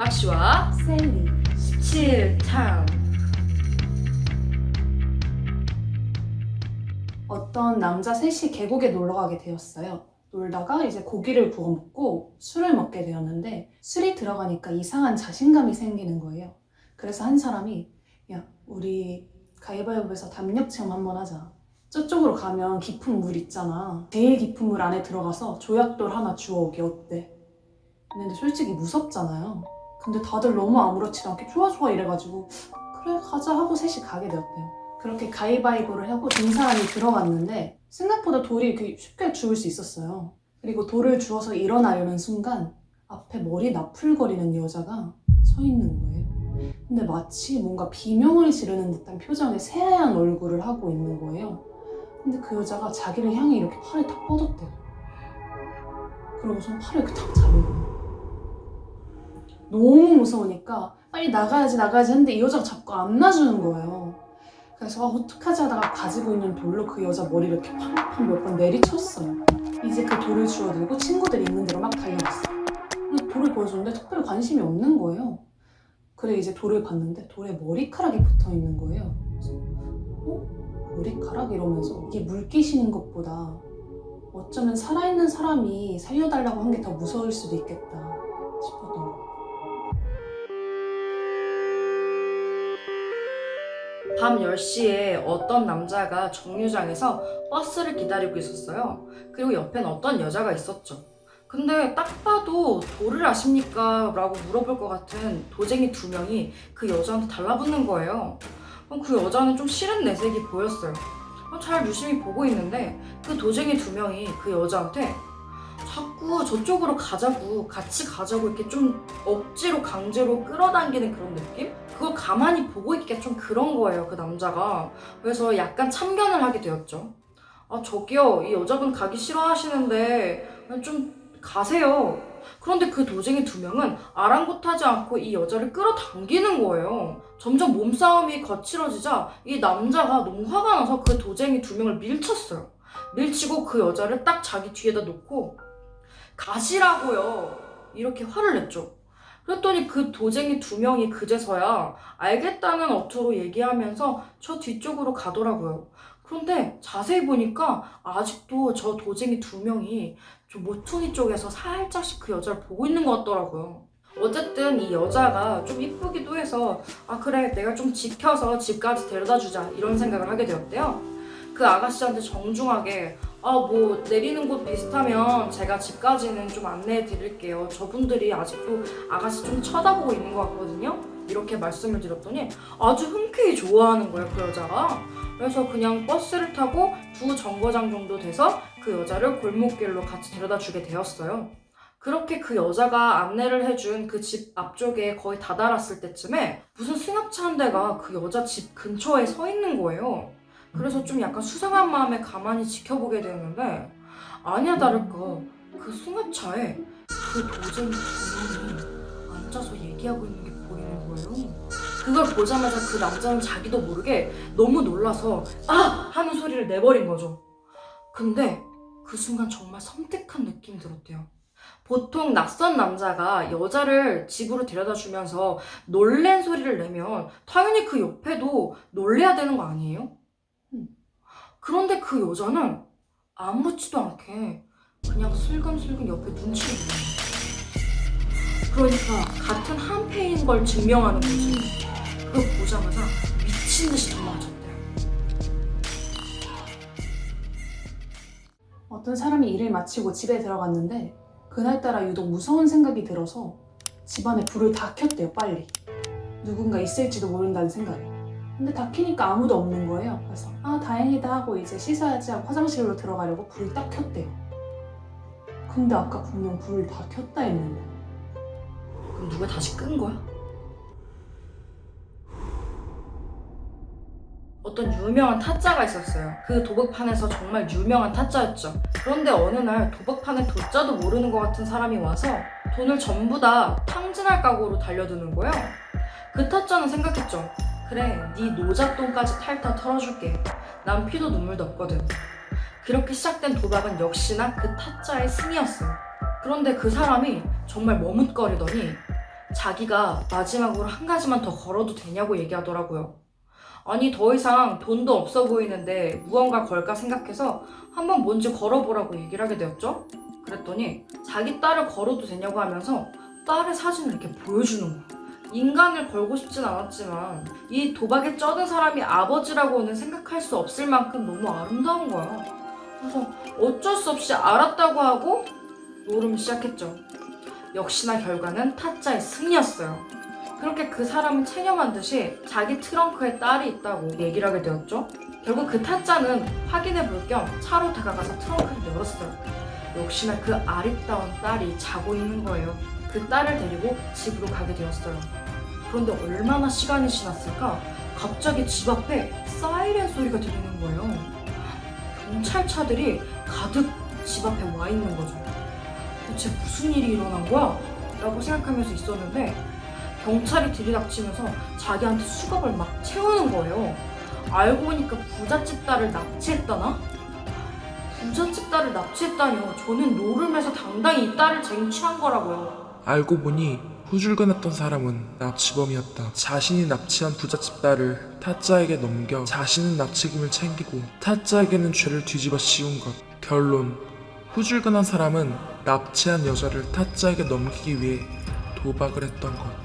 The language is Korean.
막시와 셀리 17탄 어떤 남자 셋이 계곡에 놀러 가게 되었어요. 놀다가 이제 고기를 구워 먹고 술을 먹게 되었는데 술이 들어가니까 이상한 자신감이 생기는 거예요. 그래서 한 사람이 야 우리 가위바위보에서 담력 체험 한번 하자. 저쪽으로 가면 깊은 물 있잖아. 제일 깊은 물 안에 들어가서 조약돌 하나 주워오기 어때? 근데 솔직히 무섭잖아요. 근데 다들 너무 아무렇지도 않게 좋아 좋아 이래가지고 그래 가자 하고 셋이 가게 되었대요. 그렇게 가위바위보를 하고 진 사람이 들어갔는데 생각보다 돌이 이렇게 쉽게 주울 수 있었어요. 그리고 돌을 주워서 일어나려는 순간 앞에 머리 나풀거리는 여자가 서 있는 거예요. 근데 마치 뭔가 비명을 지르는 듯한 표정의 새하얀 얼굴을 하고 있는 거예요. 근데 그 여자가 자기를 향해 이렇게 팔을 탁 뻗었대요. 그러고서 팔을 이렇게 탁 잡은 거예요. 너무 무서우니까 빨리 나가야지 나가야지 했는데 이 여자가 자꾸 안 놔주는 거예요. 그래서 아, 어떡하지 하다가 가지고 있는 돌로 그 여자 머리를 이렇게 팡팡 몇 번 내리쳤어요. 이제 그 돌을 주워들고 친구들이 있는 대로 막 달려갔어요. 근데 돌을 보여줬는데 특별히 관심이 없는 거예요. 그래 이제 돌을 봤는데 돌에 머리카락이 붙어 있는 거예요. 그래서 어? 머리카락 이러면서 이게 물귀신인 것보다 어쩌면 살아있는 사람이 살려달라고 한 게 더 무서울 수도 있겠다 싶었던 거예요. 밤 10시에 어떤 남자가 정류장에서 버스를 기다리고 있었어요. 그리고 옆엔 어떤 여자가 있었죠. 근데 딱 봐도 돌을 아십니까? 라고 물어볼 것 같은 도쟁이 두 명이 그 여자한테 달라붙는 거예요. 그 여자는 좀 싫은 내색이 보였어요. 잘 유심히 보고 있는데 그 도쟁이 두 명이 그 여자한테 자꾸 저쪽으로 가자고 같이 가자고 이렇게 좀 억지로 강제로 끌어당기는 그런 느낌? 그걸 가만히 보고 있기가 좀 그런 거예요, 그 남자가. 그래서 약간 참견을 하게 되었죠. 아, 저기요, 이 여자분 가기 싫어하시는데 좀 가세요. 그런데 그 도쟁이 두 명은 아랑곳하지 않고 이 여자를 끌어당기는 거예요. 점점 몸싸움이 거칠어지자 이 남자가 너무 화가 나서 그 도쟁이 두 명을 밀쳤어요. 밀치고 그 여자를 딱 자기 뒤에다 놓고 가시라고요. 이렇게 화를 냈죠. 그랬더니 그 도쟁이 두 명이 그제서야 알겠다는 어투로 얘기하면서 저 뒤쪽으로 가더라고요. 그런데 자세히 보니까 아직도 저 도쟁이 두 명이 저 모퉁이 쪽에서 살짝씩 그 여자를 보고 있는 것 같더라고요. 어쨌든 이 여자가 좀 이쁘기도 해서 아 그래 내가 좀 지켜서 집까지 데려다 주자 이런 생각을 하게 되었대요. 그 아가씨한테 정중하게 아 뭐 내리는 곳 비슷하면 제가 집까지는 좀 안내해 드릴게요. 저분들이 아직도 아가씨 좀 쳐다보고 있는 것 같거든요. 이렇게 말씀을 드렸더니 아주 흔쾌히 좋아하는 거예요 그 여자가. 그래서 그냥 버스를 타고 두 정거장 정도 돼서 그 여자를 골목길로 같이 데려다 주게 되었어요. 그렇게 그 여자가 안내를 해준 그 집 앞쪽에 거의 다다랐을 때쯤에 무슨 승합차 한 대가 그 여자 집 근처에 서 있는 거예요. 그래서 좀 약간 수상한 마음에 가만히 지켜보게 되는데 아니야 다를까 그 승합차에 그 도쟁이 두 명이 앉아서 얘기하고 있는 게 보이는 거예요. 그걸 보자마자 그 남자는 자기도 모르게 너무 놀라서 아! 하는 소리를 내버린 거죠. 근데 그 순간 정말 섬뜩한 느낌이 들었대요. 보통 낯선 남자가 여자를 집으로 데려다 주면서 놀랜 소리를 내면 당연히 그 옆에도 놀래야 되는 거 아니에요? 음. 그런데 그 여자는 아무렇지도 않게 그냥 슬금슬금 옆에 눈치를 보는 거야. 그러니까 같은 한패인 걸 증명하는 거지. 그걸 보자마자 미친 듯이 도망쳤대요. 어떤 사람이 일을 마치고 집에 들어갔는데 그날따라 유독 무서운 생각이 들어서 집안에 불을 다 켰대요 빨리 누군가 있을지도 모른다는 생각에 근데 다 켜니까 아무도 없는 거예요 그래서 아 다행이다 하고 이제 씻어야지 하고 화장실로 들어가려고 불을 딱 켰대요 근데 아까 분명 불을 다 켰다 했는데 그럼 누가 다시 끈 거야? 어떤 유명한 타짜가 있었어요. 그 도박판에서 정말 유명한 타짜였죠. 그런데 어느 날 도박판에 도자도 모르는 것 같은 사람이 와서 돈을 전부 다 탕진할 각오로 달려드는 거예요. 그 타짜는 생각했죠. 그래, 네 노잣돈까지 탈탈 털어줄게. 난 피도 눈물도 없거든. 그렇게 시작된 도박은 역시나 그 타짜의 승이었어요. 그런데 그 사람이 정말 머뭇거리더니 자기가 마지막으로 한 가지만 더 걸어도 되냐고 얘기하더라고요. 아니, 더 이상 돈도 없어 보이는데 무언가 걸까 생각해서 한번 뭔지 걸어보라고 얘기를 하게 되었죠. 그랬더니 자기 딸을 걸어도 되냐고 하면서 딸의 사진을 이렇게 보여주는 거야. 인간을 걸고 싶진 않았지만 이 도박에 쩌든 사람이 아버지라고는 생각할 수 없을 만큼 너무 아름다운 거야. 그래서 어쩔 수 없이 알았다고 하고 노름을 시작했죠. 역시나 결과는 타짜의 승리였어요. 그렇게 그 사람은 체념한 듯이 자기 트렁크에 딸이 있다고 얘기를 하게 되었죠. 결국 그 타짜는 확인해 볼 겸 차로 다가가서 트렁크를 열었어요. 역시나 그 아리따운 딸이 자고 있는 거예요. 그 딸을 데리고 집으로 가게 되었어요. 그런데 얼마나 시간이 지났을까? 갑자기 집 앞에 사이렌 소리가 들리는 거예요. 경찰차들이 가득 집 앞에 와 있는 거죠. 대체 무슨 일이 일어난 거야? 라고 생각하면서 있었는데 경찰이 들이닥치면서 자기한테 수갑을 막 채우는 거예요. 알고 보니까 부잣집 딸을 납치했다나? 부잣집 딸을 납치했다니요. 저는 노름에서 당당히 이 딸을 쟁취한 거라고요. 알고 보니 후줄근했던 사람은 납치범이었다. 자신이 납치한 부잣집 딸을 타짜에게 넘겨 자신은 납치금을 챙기고 타짜에게는 죄를 뒤집어 씌운 것. 결론. 후줄근한 사람은 납치한 여자를 타짜에게 넘기기 위해 도박을 했던 것.